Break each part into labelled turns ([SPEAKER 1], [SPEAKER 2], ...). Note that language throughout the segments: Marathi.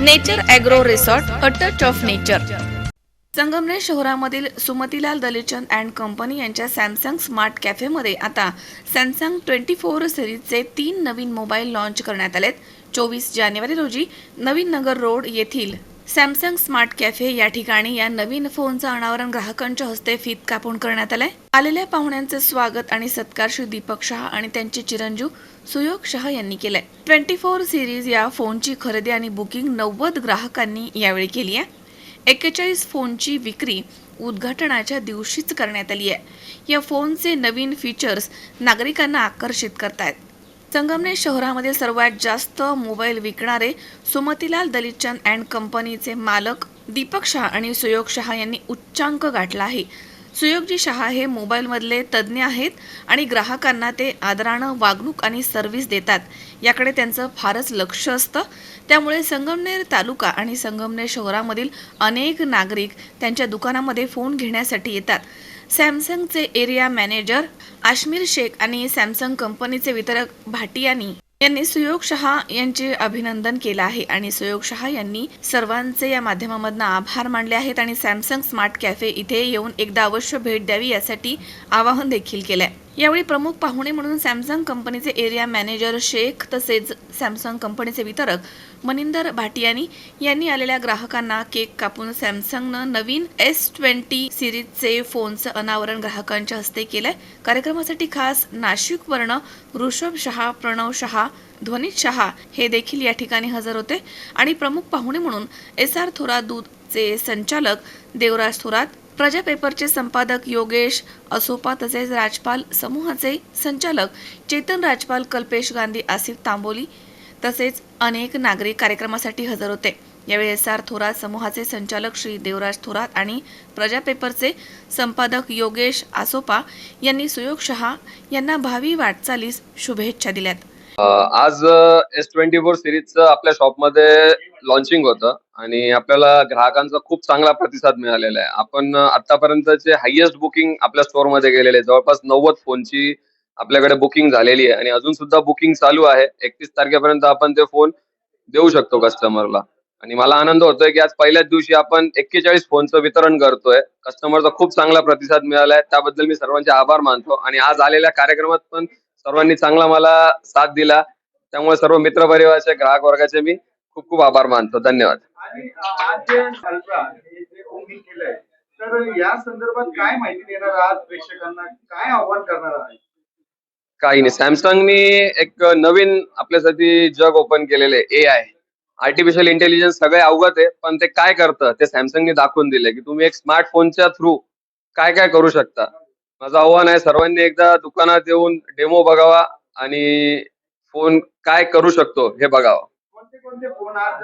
[SPEAKER 1] Nature agro resort a touch of nature. Sangamner शहरामधील सुमतीलाल दलिचंद अँड कंपनी यांच्या सॅमसंग स्मार्ट कॅफेमध्ये आता सॅमसंग ट्वेंटी फोर सिरीजचे तीन नवीन मोबाईल लॉन्च करण्यात आलेत. चोवीस जानेवारी रोजी नवीन नगर रोड येथील सॅमसंग स्मार्ट कॅफे या ठिकाणी या नवीन फोनचं अनावरण ग्राहकांच्या हस्ते फीत कापून करण्यात आलंय. आलेल्या पाहुण्यांचे स्वागत आणि सत्कारशी दीपक शहा आणि त्यांचे चिरंजीव सुयोग शहा यांनी केलंय. ट्वेंटी फोर सिरीज या फोनची खरेदी आणि बुकिंग नव्वद ग्राहकांनी यावेळी केली आहे. एक्केचाळीस फोनची विक्री उद्घाटनाच्या दिवशीच करण्यात आली आहे. या फोनचे नवीन फीचर्स नागरिकांना आकर्षित करतायत. संगमनेर शहरामध्ये सर्वात जास्त मोबाईल विकणारे सुमतीलाल दलितचंद अँड कंपनीचे मालक दीपक शहा आणि सुयोग शहा यांनी उच्चांक गाठला आहे. सुयोगजी शहा हे मोबाईलमधले तज्ज्ञ आहेत आणि ग्राहकांना ते आदरानं वागणूक आणि सर्व्हिस देतात. याकडे त्यांचं फारच लक्ष असतं. त्यामुळे संगमनेर तालुका आणि संगमनेर शहरामधील अनेक नागरिक त्यांच्या दुकानामध्ये फोन घेण्यासाठी येतात. सॅमसंगचे एरिया मॅनेजर आश्मीर शेख आणि सॅमसंग कंपनीचे वितरक भाटियानी यांनी सुयोग शहा यांचे अभिनंदन केलं आहे आणि सुयोग शहा यांनी सर्वांचे या माध्यमामधनं आभार मानले आहेत आणि सॅमसंग स्मार्ट कॅफे इथे येऊन एकदा अवश्य भेट द्यावी यासाठी आवाहन देखील केलंय. यावेळी प्रमुख पाहुणे म्हणून सॅमसंग कंपनीचे एरिया मॅनेजर शेख तसेच सॅमसंग कंपनीचे वितरक मनिंदर भाटियानी यांनी आलेल्या ग्राहकांना केक कापून सॅमसंगनं नवीन एस ट्वेंटी सिरीजचे फोनचं अनावरण ग्राहकांच्या हस्ते केलंय. कार्यक्रमासाठी खास नाशिक वर्ण ऋषभ शहा प्रणव शहा ध्वनित शहा हे देखील या ठिकाणी हजर होते. आणि प्रमुख पाहुणे म्हणून एस आर थोरात दूधचे संचालक देवराज थोरात प्रजा पेपरचे संपादक योगेश असोपा तसेच राजपाल समूहाचे संचालक चेतन राजपाल कल्पेश गांधी आसिफ तांबोली तसेच अनेक नागरिक कार्यक्रमासाठी हजर होते. यावेळी एस आर थोरात समूहाचे संचालक श्री देवराज थोरात आणि प्रजा पेपरचे संपादक योगेश आसोपा यांनी सुयोग शहा यांना भावी वाटचालीस शुभेच्छा दिल्यात.
[SPEAKER 2] आज एस ट्वेंटी फोर सिरीजचं आपल्या शॉपमध्ये लॉन्चिंग होतं आणि आपल्याला ग्राहकांचा खूप चांगला प्रतिसाद मिळालेला आहे. आपण आतापर्यंतचे हायएस्ट बुकिंग आपल्या स्टोअरमध्ये गेलेले. आहे. जवळपास नव्वद फोनची आपल्याकडे बुकिंग झालेली आहे आणि अजून सुद्धा बुकिंग चालू आहे. एकतीस तारखेपर्यंत आपण ते फोन देऊ शकतो कस्टमरला आणि मला आनंद होतोय की आज पहिल्याच दिवशी आपण एक्केचाळीस फोनचं वितरण करतोय. कस्टमरचा खूप चांगला प्रतिसाद मिळाला आहे त्याबद्दल मी सर्वांचे आभार मानतो. आणि आज आलेल्या कार्यक्रमात पण सर्वांनी चांगला मला साथ दिला. त्यामुळे सर्व मित्रपरिवाराचे ग्राहक वर्गाचे मी खूप खूप आभार मानतो. धन्यवाद.
[SPEAKER 3] या संदर्भात काय माहिती देणार आहात प्रेक्षकांना? काय आव्हान करणार आहात?
[SPEAKER 2] काही नाही. सॅमसंगनी एक नवीन आपल्यासाठी जग ओपन केलेले ए आय आर्टिफिशियल इंटेलिजन्स सगळे अवगत आहे पण ते काय करतं? ते सॅमसंगनी दाखवून दिले की तुम्ही एक स्मार्टफोनच्या थ्रू काय काय करू शकता? माझं आव्हान आहे सर्वांनी एकदा दुकानात येऊन डेमो बघावा आणि फोन काय करू शकतो हे बघावं.
[SPEAKER 3] कोणते कोणते फोन आज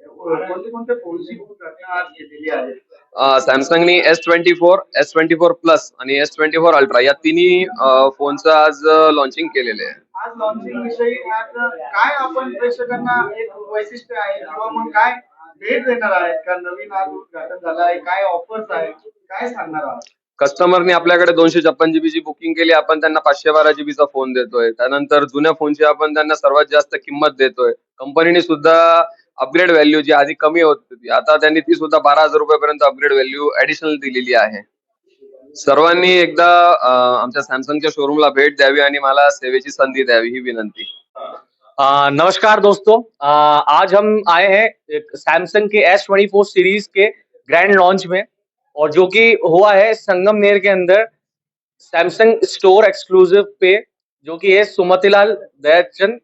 [SPEAKER 3] कोणते कोणते फोनची चर्चा आज केलेली आहे
[SPEAKER 2] सॅमसंगनी S twenty four S twenty four plus आणि एस ट्वेंटी फोर अल्ट्रा या तिन्ही फोनचं आज लॉन्चिंग केलेले आहे.
[SPEAKER 3] आज लॉन्चिंग विषयी आज काय आपण प्रेक्षकांना एक वैशिष्ट्य आहे किंवा मग काय भेट देणार आहेत का? नवीन आज उद्घाटन झालं आहे काय ऑफर्स आहेत काय सांगणार आहात?
[SPEAKER 2] कस्टमरने आपल्याकडे दोनशे छप्पन जीबीची बुकिंग केली आपण त्यांना पाचशे बारा जीबीचा फोन देतोय. त्यानंतर जुन्या फोनची आपण त्यांना सर्वात जास्त किंमत देतोय. कंपनीने सुद्धा अपग्रेड व्हॅल्यू जी आधी कमी होत होती आता त्यांनी ती सुद्धा बारा हजार रुपयापर्यंत अपग्रेड व्हॅल्यू ऍडिशनल दिलेली आहे. सर्वांनी एकदा आमच्या सॅमसंगच्या शोरूमला भेट द्यावी आणि मला सेवेची संधी द्यावी ही विनंती.
[SPEAKER 4] नमस्कार दोस्तों. आ, आज हम आए हैं सैमसंग के एस ट्वेंटी फोर सीरीज के ग्रैंड लॉन्च में। और जो कि हुआ है संगम नेर के अंदर सैमसंग स्टोर एक्सक्लूसिव पे, जो कि है सुमतिलाल दयाचंद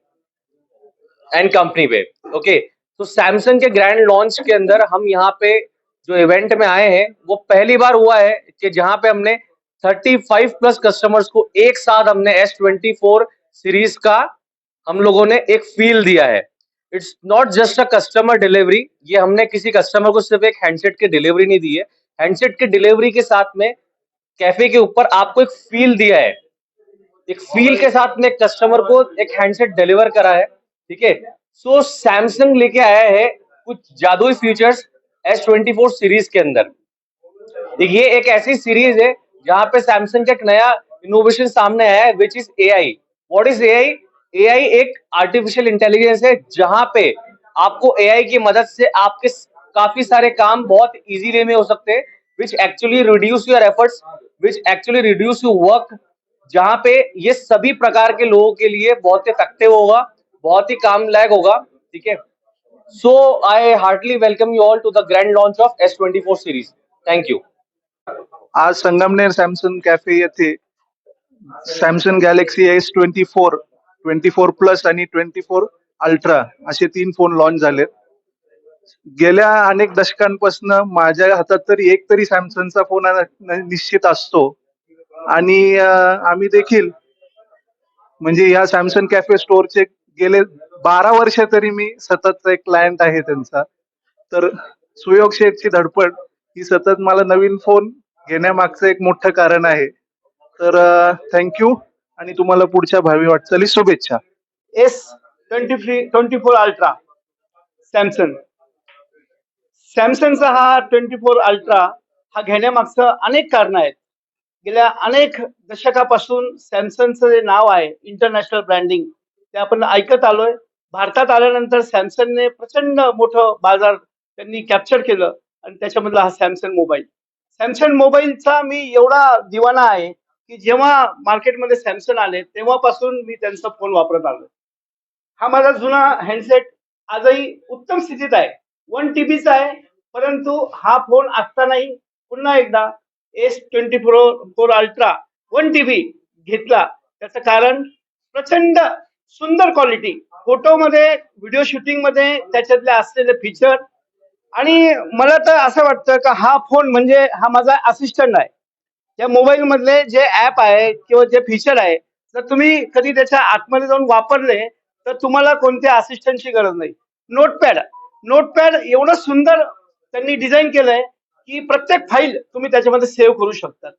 [SPEAKER 4] एंड कंपनी पे ओके तो सैमसंग के ग्रैंड लॉन्च के अंदर हम यहाँ पे जो इवेंट में आए हैं, वो पहली बार हुआ है कि जहाँ पे हमने 35 प्लस कस्टमर्स को एक साथ हमने एस ट्वेंटी फोर सीरीज़ का हम लोगों ने एक फील दिया है। It's not just a customer delivery ये हमने किसी कस्टमर को सिर्फ़ एक हैंडसेट की डिलीवरी नहीं दी है हैंडसेट की डिलीवरी के साथ में कैफ़े के ऊपर आपको एक फील दिया है। एक फील के साथ में कस्टमर को एक हैंडसेट डिलीवर करा है, ठीक है? सो सैमसंग लेके आया है कुछ जादुई features S twenty four series के अंदर। ये एक ऐसी सीरीज़ है जहाँ पे सैमसंग का एक नया इनोवेशन सामने आया है which is A I what is A I A I एक आर्टिफिशियल इंटेलिजेंस है जहाँ पे आपको ए आई की मदद से आपके काफ़ी सारे काम बहुत इजी वे में हो सकते हैं which actually reduce your efforts which actually reduce your work जहाँ पे ये सभी प्रकार के लोगों के लिए बहुत इफ़ेक्टिव होगा, बहुत ही काम लायक होगा, ठीक है? So I heartly welcome you all to the grand launch of S twenty four series thank you
[SPEAKER 5] आज संगमनेर सॅमसंग कॅफे येथे Samsung Galaxy S twenty four twenty four plus आणि ट्वेंटी फोर अल्ट्रा असे तीन फ़ोन लॉन्च झालेत. गेल्या अनेक दशकांपासून माझ्या हातात तरी एक तरी सॅमसंगचा फोन निश्चित असतो. आणि आम्ही देखील म्हणजे या सॅमसंग कॅफे स्टोअरचे गेले बारा वर्ष तरी मी सतत एक क्लायंट आहे त्यांचा. तर सुयोग शेठची धडपड ही सतत मला नवीन फोन घेण्यामागचं एक मोठं कारण आहे. तर थँक्यू आणि तुम्हाला पुढच्या भावी वाटचाली शुभेच्छा.
[SPEAKER 6] S twenty three twenty four ultra Samsung. सॅमसंगचा हा ट्वेंटी फोर अल्ट्रा हा घेण्यामागचं अनेक कारण आहेत. गेल्या अनेक दशकापासून सॅमसंगचं जे नाव आहे इंटरनॅशनल ब्रँडिंग ते आपण ऐकत आलोय. भारतात आल्यानंतर सॅमसंगने प्रचंड मोठं बाजार त्यांनी कॅप्चर केलं आणि त्याच्यामधला हा सॅमसंग मोबाईल सॅमसंग मोबाईलचा मी एवढा दिवाना आहे की जेव्हा मार्केटमध्ये सॅमसंग आले तेव्हापासून मी त्यांचा फोन वापरत आलो हा माझा जुना हँडसेट आजही उत्तम स्थितीत आहे. वन टीबीचा आहे. परंतु हा फोन असतानाही पुन्हा एकदा S twenty four four ultra one TB घेतला. त्याचं कारण प्रचंड सुंदर क्वालिटी. फोटोमध्ये व्हिडिओ शूटिंगमध्ये त्याच्यातले असलेले फीचर आणि मला तर असं वाटतं का हा फोन म्हणजे हा माझा असिस्टंट आहे. त्या मोबाईल मधले जे ऍप आहे किंवा जे फीचर आहे जर तुम्ही कधी त्याच्या आतमध्ये जाऊन वापरले तर तुम्हाला कोणत्या असिस्टंटची गरज नाही. नोटपॅड नोटपॅड एवढं सुंदर त्यांनी डिझाईन केलंय की प्रत्येक फाईल तुम्ही त्याच्यामध्ये सेव्ह करू शकता.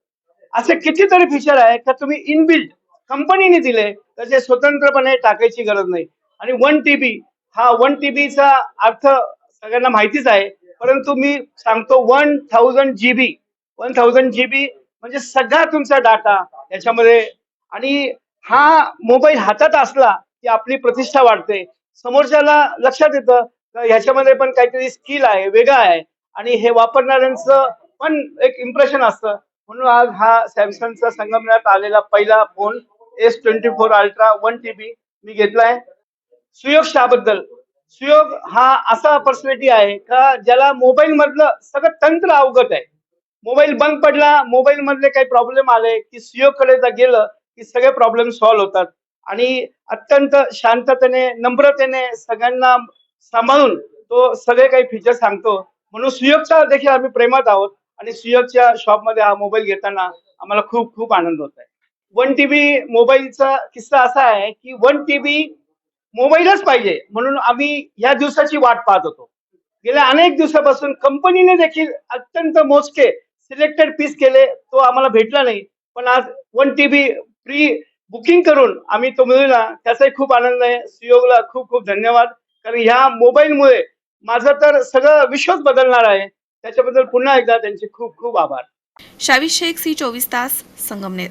[SPEAKER 6] असे कितीतरी फीचर आहे का तुम्ही इनबिल्ट कंपनीने दिले त्याचे स्वतंत्रपणे टाकायची गरज नाही. आणि वन टीबी हा वन टीबीचा अर्थ सगळ्यांना माहितीच आहे परंतु मी सांगतो one thousand GB one thousand GB म्हणजे सगळा तुमचा डाटा याच्यामध्ये. आणि हा मोबाईल हातात असला की आपली प्रतिष्ठा वाढते. समोरच्याला लक्षात येतं ह्याच्यामध्ये पण काहीतरी स्किल आहे वेगळं आहे. आणि हे वापरणाऱ्यांचं पण एक इम्प्रेशन असतं. म्हणून आज हा सॅमसंगचा संगमनात आलेला पहिला phone S twenty four ultra one T B मी घेतलाय सुयोग शाबद्दल सुयोग हा असा पर्सनॅलिटी आहे का ज्याला मोबाईल मधलं सगळं तंत्र अवगत आहे. मोबाईल बंद पडला मोबाईल मधले काही प्रॉब्लेम आले की सुयोगकडे जर गेलं की सगळे प्रॉब्लेम सॉल्व्ह होतात. आणि अत्यंत शांततेने नम्रतेने सगळ्यांना सांभाळून तो सगळे काही फीचर सांगतो. म्हणून सुयोगचा देखील आम्ही प्रेमात आहोत आणि सुयोगच्या शॉपमध्ये हा मोबाईल घेताना आम्हाला खूप खूप आनंद होत आहे वन टीबी मोबाईलचा किस्सा असा आहे की वन टीबी मोबाईलच पाहिजे म्हणून आम्ही या दिवसाची वाट पाहत होतो. गेल्या अनेक दिवसापासून कंपनीने देखील अत्यंत मोजके सिलेक्टेड पीस केले तो आम्हाला भेटला नाही. पण आज वन टीबी प्री बुकिंग करून आम्ही तो मिळवला. त्याचाही खूप आनंद आहे. सुयोगला खूप खूप धन्यवाद. कारण ह्या मोबाईलमुळे माझं तर सगळं विश्वच बदलणार आहे. त्याच्याबद्दल पुन्हा एकदा त्यांचे खूप खूप आभार.
[SPEAKER 1] शावी शेख सी चोवीस तास संगमनेर.